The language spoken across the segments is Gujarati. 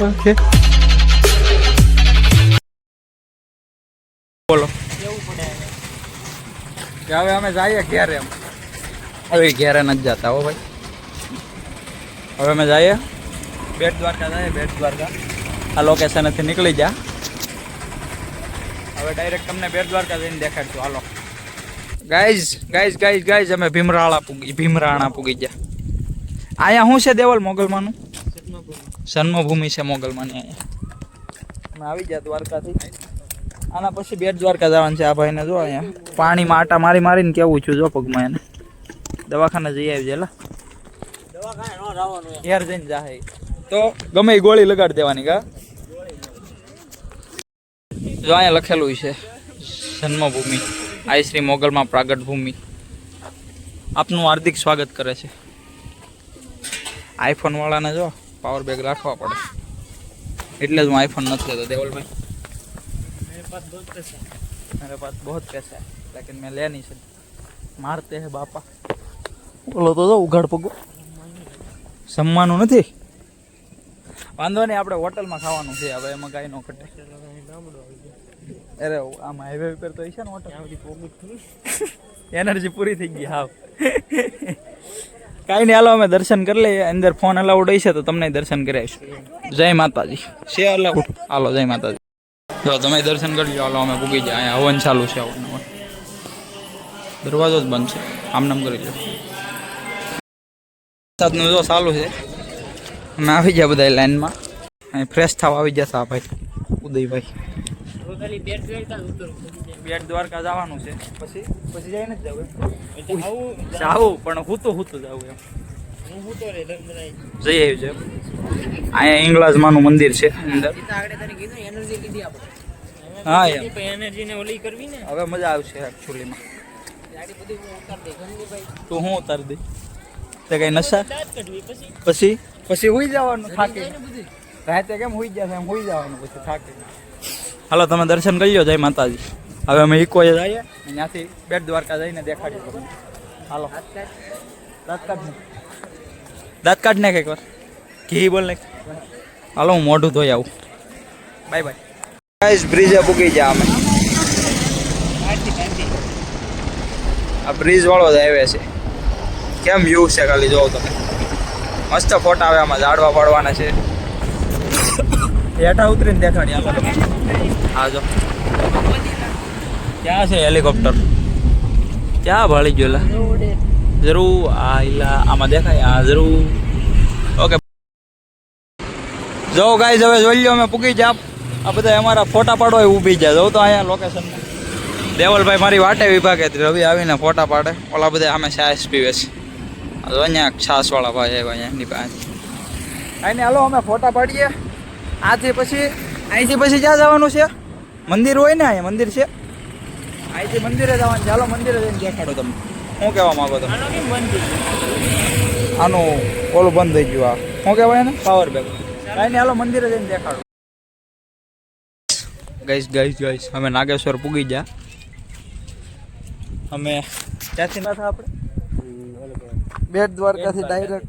ઓકે બોલો. કે હવે અમે જઈએ ઘેરે એમ? હવે ઘેરે નથી જતા હો ભાઈ. હવે અમે જઈએ? બેટ દ્વારકા જઈએ બેટ દ્વારકા. આ લોકેશનેથી નીકળી જા. હવે ડાયરેક્ટ તમને બેટ દ્વારકા જઈને દેખાડશું. હાલો. ગાઈઝ ગાઈઝ ગાઈઝ ગાઈઝ અમે ભીમરાળા પૂગી ભીમરાણા પૂગી ગયા. અહીંયા શું છે દેવલ મોગલમાનું? જન્મભૂમિ છે મોગલમાની અહીંયા. અમે આવી ગયા દ્વારકાથી. આના પછી બેટ દ્વારકા જવાનું છે આ ભાઈને જો અહીંયા. પાણીમાં આટા મારી મારીને કેવું છું જો પગમાં એને. દવાખાને જઈ આવી જેલા. યાર જઈને જાહે. તો ગમે એ ગોળી લગાડી દેવાની કા? જો અહીંયા લખેલું છે, જન્મભૂમિ, આઈ શ્રી મોગલમાં પ્રાગટ ભૂમિ. આપનું હાર્દિક સ્વાગત કરે છે. આઈફોન વાળાને જો. પાવર બેગ રાખવા પડે એટલે જ હું આઈફોન નથી લેતો દેવલભાઈ मेरे पास बहुत पैसा है लेकिन मैं ले नहीं सकता मारते हैं बापा બોલો તો જો ઉઘાડ પગો જમવાનું નથી વાંધો નહીં આપણે હોટલમાં ખાવાનું છે હવે એમાં કાંઈ ન ઘટે અરે આમ હાઈવે ઉપર તો છે ને હોટલ એનર્જી પૂરી થઈ ગઈ હાવ કાંઈ નહીં હાલો અમે દર્શન કરી લઈએ. અંદર ફોન અલાઉડ હશે તો તમને દર્શન કરાવીશું જય માતાજી. છે અલાઉડ હાલો જય માતાજી. જો તમે દર્શન કરી લો હાલો અમે પૂગી જાય અહીંયા હવન ચાલુ છે હવન દરવાજો જ બંધ છે. આમ નામ કરી લો. વરસાદનું જો ચાલુ છે. અમે આવી ગયા બધા લાઈનમાં. અહીં ફ્રેશ થવા આવી જતા ભાઈ. ઉદયભાઈ. બેટ દ્વારકા જવાનું છે. પછી? પછી જઈને જ જવું જાવું પણ હું તો હું તો જવું એમ. જઈ આવ્યું છે અહીંયા ઇંગ્લાજમાનું મંદિર છે અંદર. હા એમ. હવે મજા આવશે એકચ્યુઅલીમાં તો હું ઉતારી દઈ. તે કઈ નશા? પછી. પછી? હુઈ જવાનું થાકી. રાતે કેમ હુઈ જશે એમ હોઈ જવાનું પછી થાકી. હાલો તમે દર્શન કરી લો જય માતાજી. હવે અમે ઇકોએ જઈએ. અને ત્યાંથી બેટ દ્વારકા જઈને દેખાડીએ તમને હાલો. દાંત કાઢ ને દાંત કાઢ નાખ એકવાર ઘી બોલ નાખ હાલો હું મોઢું ધોઈ આવું. Bye bye. ગાઈસ બ્રિજે પૂકી જા અમે. આ બ્રિજ વાળો જ હાઈવે છે. કેમ વ્યૂ છે ખાલી જોવો તમે. મસ્ત ફોટા આવે આમાં ઝાડવા પાડવાના છે. હેઠા ઉતરીને દેખાડી આલો તમે. હા જો. ક્યાં છે હેલિકોપ્ટર ક્યાં ભાળી ગયો જરૂર, આ ઇલા આમાં દેખાય, આ જરૂર. ઓકે જો ગાઈઝ હવે જોઈ લો અમે પૂકી જા આ બધા અમારા ફોટા પાડવા ઊભી જાય જો તો અહીંયા લોકેશન દેવલભાઈ મારી વાટે વિભાગે રવિ આવીને ફોટા પાડે. ઓલા બધા અમે છાસ પીવે છે. અહીંયા છાસવાળા ભાઈ આવ્યા અહીંયા, એની પાસે. અહીંને હાલો, અમે ફોટા પાડીએ. આથી પછી અહીંથી પછી ક્યાં જવાનું છે? મંદિર હોય ને અહીંયા, મંદિર છે? અહીંથી મંદિરે જવાનું ચાલો મંદિરે જઈને દેખાડો તમે શું કહેવા માંગો તમે? આનું ઓલું બંધ થઈ ગયું આ. શું કહેવાય ને પાવર બેગ કાંઈ નહીં હાલો મંદિરે જઈને દેખાડો. ગઈશ ગઈશ ગઈશ અમે નાગેશ્વર પૂગી ગયા. અમે ક્યાંથી ના આપણે? બેટ દ્વારકાથી ડાયરેક્ટ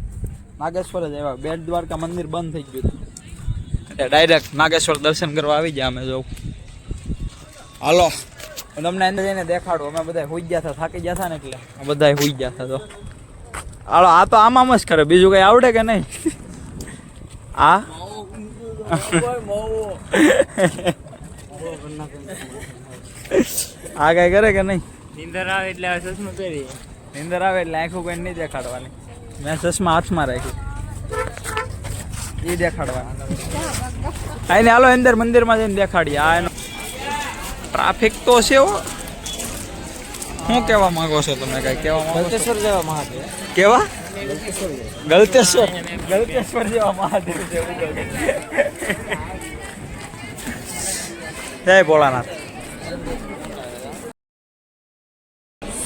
નાગેશ્વર જ આવ્યા. બેટ દ્વારકા મંદિર બંધ થઈ ગયું એટલે ડાયરેક્ટ નાગેશ્વર દર્શન કરવા આવી ગયા અમે જવું હાલો. હું તમને અંદર જઈને દેખાડું. અમે બધા હોઈ ગયા હતા થાકી ગયા હતા ને એટલે. બધા હોઈ ગયા હતા તો. હાલો આ તો આમાં જ કરે. બીજું કઈ આવડે કે નહીં? આ? આ કઈ કરે કે નહીં? નીંદર આવે એટલે ચશ્મા પહેરી નીંદર આવે એટલે આંખો કોઈ નહીં દેખાડવાની. મેં ચશ્મા હાથમાં રાખ્યું એ દેખાડવા આઈને હાલો અંદર મંદિરમાં જઈને દેખાડીએ. આ ટ્રાફિક તો છે હો. શું કહેવા માંગો છો તમે કઈ? કહેવા માંગો ગલતેશ્વર જેવા મહાદેવ. કેવા? ગલતેશ્વર. ગલતેશ્વર જેવા મહાદેવ. જય ભોળાનાથ.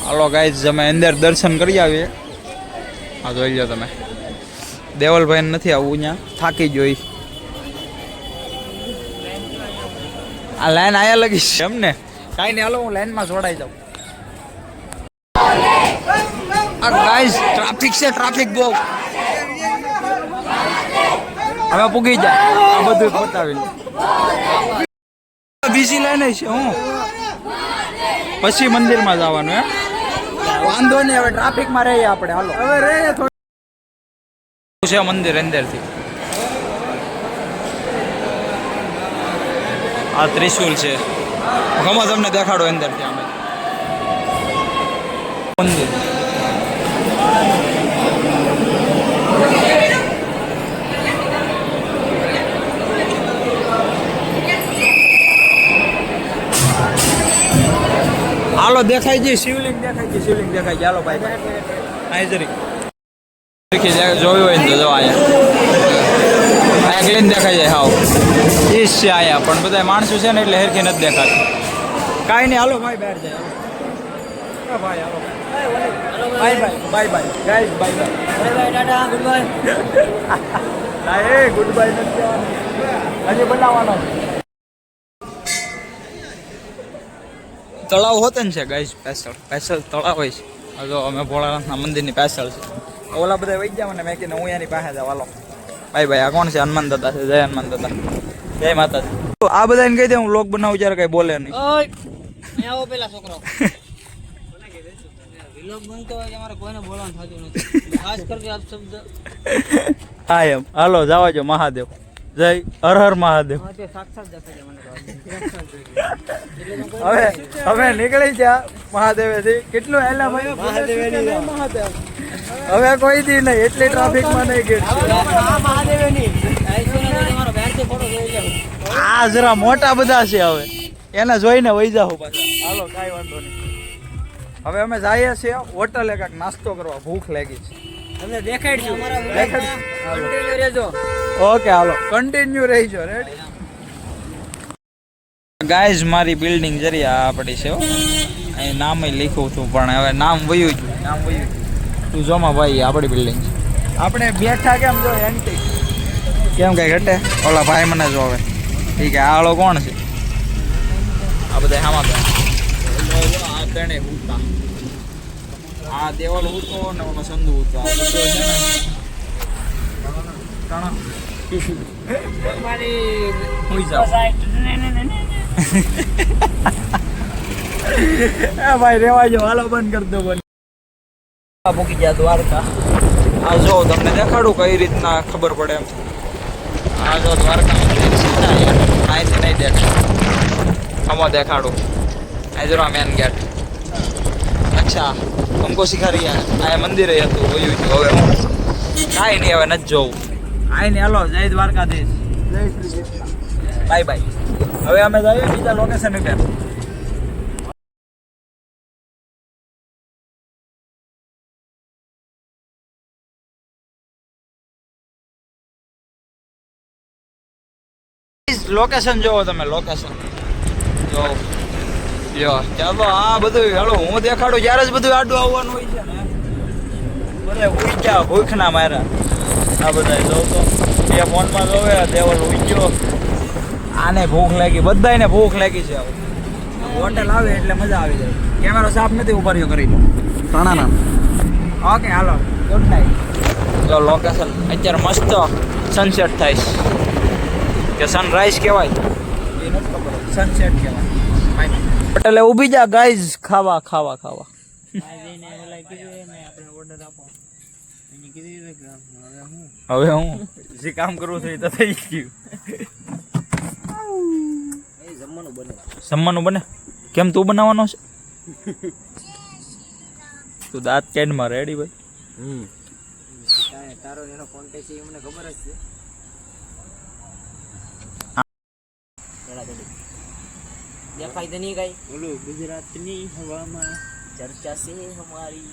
હાલો ગાઈઝ અમે અંદર દર્શન કરી આવીએ. હા જોઈ લો તમે. દેવલભાઈ નથી આવું ત્યાં થાકી જોઈ આ લાઈન આયા લગી છે. એમને? કાંઈ નહીં હાલો હું લાઈનમાં જોડાઈ જાઉં. આ ગાઈઝ ટ્રાફિક છે ટ્રાફિક બહુ. હવે પૂગી જાય. આ બધું બતાવી બીજી લાઈને છે હું. પછી મંદિરમાં જવાનું એમ વાંધો નહીં હવે ટ્રાફિકમાં રહીએ આપણે હાલો. હવે રહીએ થોડું. છે મંદિર અંદરથી. આ ત્રિશુલ છે. ગમા તમને દેખાડો અંદરથી અમે. મંદિર. હાલો, દેખાય છે, શિવલિંગ દેખાય છે, શિવલિંગ દેખાય છે. હાલો ભાઈ ભાઈ અહીં જરી. દેખી જાય હોય ને તો જો આયા આયા ક્લીન દેખાય જાય હાવ. ઈશ છે આયા પણ બધા માણસો છે ને એટલે હેરખી નથી દેખાતી. કાંઈ નહીં હાલો ભાઈ બહાર જાય. ભાઈ હાલો. Bye bye bye bye. Guys bye bye. ના એ ગુડ બાય નથી હજી બનાવવાનો. તળાવ હોત ને છે ગાઈસ પેસલ પેસલ તળાવ હોય છે. હજુ અમે ભોળાનાથના મંદિરની પેસલ છે. ઓલા બધા વહી ગયા મને મેં કીધું હું એની પાસે જાવ હાલો. ભાઈ ભાઈ આ કોણ છે? હનુમાન દાદા છે. જય હનુમાન દાદા. જય માતાજી. તો આ બધાને કહી દે હું લોક બનાવું જ્યારે કઈ બોલે નહીં. આવો પેલા છોકરો. વિલોક બનતો હોય કે અમારે કોઈને બોલવાનું થતું નથી. ખાસ કરીને આ શબ્દ. હા એમ. હાલો જવા જો મહાદેવ. જય હર હર મહાદેવ. હા તે સાક્ષાત દેખાય છે મને તો હવે હવે નીકળી ગયા મહાદેવેથી. કેટલું હેલા ભાઈ મહાદેવ? હવે કોઈ દી નહીં એટલી ટ્રાફિકમાં નહીં ગેટ આ જરા મોટા બધા છે હવે. એને જોઈને વહી પાછા. હાલો કાંઈ વાંધો નહીં. હવે અમે જઈએ છીએ હોટલે કાંઈક નાસ્તો કરવા. ભૂખ લાગી છે. તમને દેખાડશું. રહેજો. ઓકે હાલો. કન્ટિન્યુ રહેજો રેડી ગાઈઝ મારી બિલ્ડિંગ જરી આપણી છે હો. અહીં નામ લખ્યું હતું પણ હવે નામ વયું ગયું નામ વયું ગયું તું જોમાં ભાઈ આપણી બિલ્ડિંગ આપણે બેઠા કેમ જો એન્ટી કેમ કઈ ઘટે? ઓલા ભાઈ મને જો હવે. ઠીક આ આળો કોણ છે? આ બધા હામાં આ તેણે ઉતા આ દેવલ ઉતો ને ઓલો સંધુ ઉતો આ બધો છે ને. ત્રણ હુઈ ભાઈ રેવા જો હાલો બંધ કરી દો મૂકી ગયા દ્વારકા. આ જો તમને દેખાડું કઈ રીતના ખબર પડે એમ. આ જો દ્વારકા અહીંથી નહીં દેખ આમાં દેખાડું. આજરા મેન ગેટ અચ્છા અમકો શીખા રહ્યા. આ મંદિરે હતું ગયું હતું. હવે હું કાંઈ નહીં હવે નથી જોઉં જોવું આઈને હલો જય દ્વારકાધીશ. Bye bye. હવે અમે જઈએ બીજા લોકેશન ઉપર લોકેશન જોવો તમે લોકેશન જો યો ચાલો આ બધું હાલો હું દેખાડું જ્યારે જ બધું આડું આવવાનું હોય છે ને. બધા ઉઈ ગયા ભૂખના માર્યા આ બધા જોઉં તો એ ફોનમાં જોવે દેવલ ઉઈ આને ભૂખ લાગી બધાયને ભૂખ લાગી છે હોટેલ આવે એટલે મજા આવી જાય. કેમેરો સાફ નથી ઉભાર્યો કરી તાણાના. ઓકે હાલો. ગુડ નાઇટ જો લોકેશન અત્યારે મસ્ત સનસેટ થાય છે. કે સનરાઈઝ કહેવાય? સનસેટ કહેવાય. એટલે ઊભી જા ગાઈઝ ખાવા ખાવા ખાવા. હવે હું? જે કામ કરવું છું એ તો થઈ ગયું. જમવાનું બને. જમવાનું બને? કેમ તું બનાવવાનો છે? તું દાંત કેડમાં રેડી ભાઈ. હમ. તારો એનો કોન્ટેક્ટ છે એમને ખબર જ છે. દડાદડી. દેખાય તો નહીં કઈ. ઓલું ગુજરાતની હવામાં ચર્ચા છે અમારી.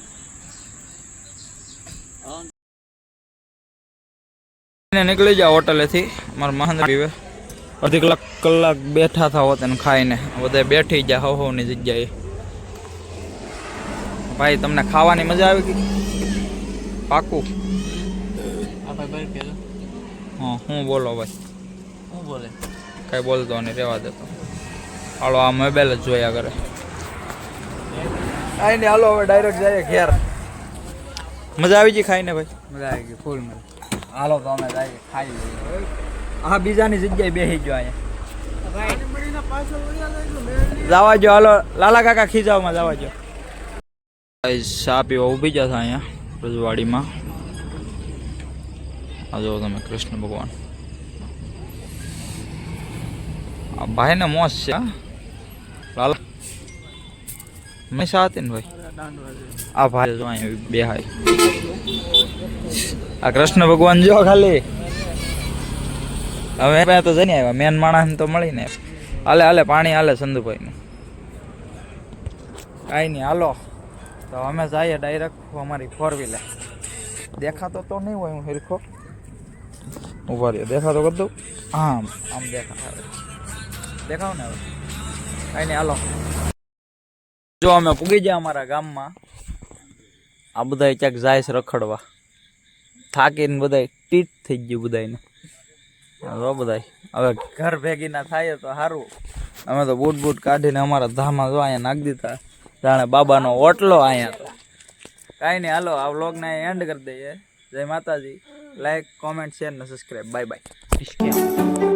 ને નીકળી જાઓ હોટલેથી. મારા મહેન્દ્ર પીવે અડધી કલાક કલાક બેઠા થા હોત ને ખાઈને. બધા બેઠી ગયા હો હવની જગ્યાએ. ભાઈ તમને ખાવાની મજા આવી ગઈ પાકું? આ ભાઈ ભાઈ હા હું બોલો ભાઈ. હું બોલે? કઈ બોલતો નહીં રહેવા દેતો હાલો આ મોબાઈલ જ જોયા કરે. આઈને હાલો હવે ડાયરેક્ટ જઈએ ઘેર. મજા આવી ગઈ ખાઈને ભાઈ? મજા આવી ગઈ ફૂલ મજા. હાલો તો અમે જઈએ ખાઈ લઈએ. હા બીજાની જગ્યાએ બેસી ગયો અહીંયા. જવા જો હાલો લાલા કાકા ખીજાવમાં જવા જો ચા પીવા ઊભી જતા અહીંયા રજવાડીમાં. આ જો તમે કૃષ્ણ ભગવાન. આ ભાઈને મોજ છે, હા. મેં સાથે ને ભાઈ. આ ભાઈ જો અહીંયા બેહાય. આ કૃષ્ણ ભગવાન જો ખાલી. હવે ત્યાં તો જઈને આવ્યા. મેન માણસ તો મળીને હાલે હાલે, પાણી હાલે સંધુભાઈનું કાંઈ નહીં, હાલો. તો અમે જઈએ ડાયરેક્ટ અમારી ફોર વ્હીલર દેખાતો તો નહીં હોય હું હિરખો. ઊભા રહ્યો દેખાતો કરી દઉં? આમ આમ દેખાય દેખાવ ને હવે? કાંઈ નહીં, હાલો. જો અમે પૂગી ગયા અમારા ગામમાં, આ બધા ક્યાંક જાય છે રખડવા. થાકીને બધા ટીટ થઈ ગયું બધાને જો બધાય, હવે ઘર ભેગી ના થાય તો સારું અમે તો બૂટ બૂટ કાઢીને અમારા ધામા જો અહીંયા નાખી દીધા. જાણે બાબાનો ઓટલો અહીંયા તો. કાંઈ નહીં, હાલો, આ વ્લોગને એન્ડ કરી દઈએ. Jai Mataji. Like comment share ને સબસ્ક્રાઈબ બાય બાય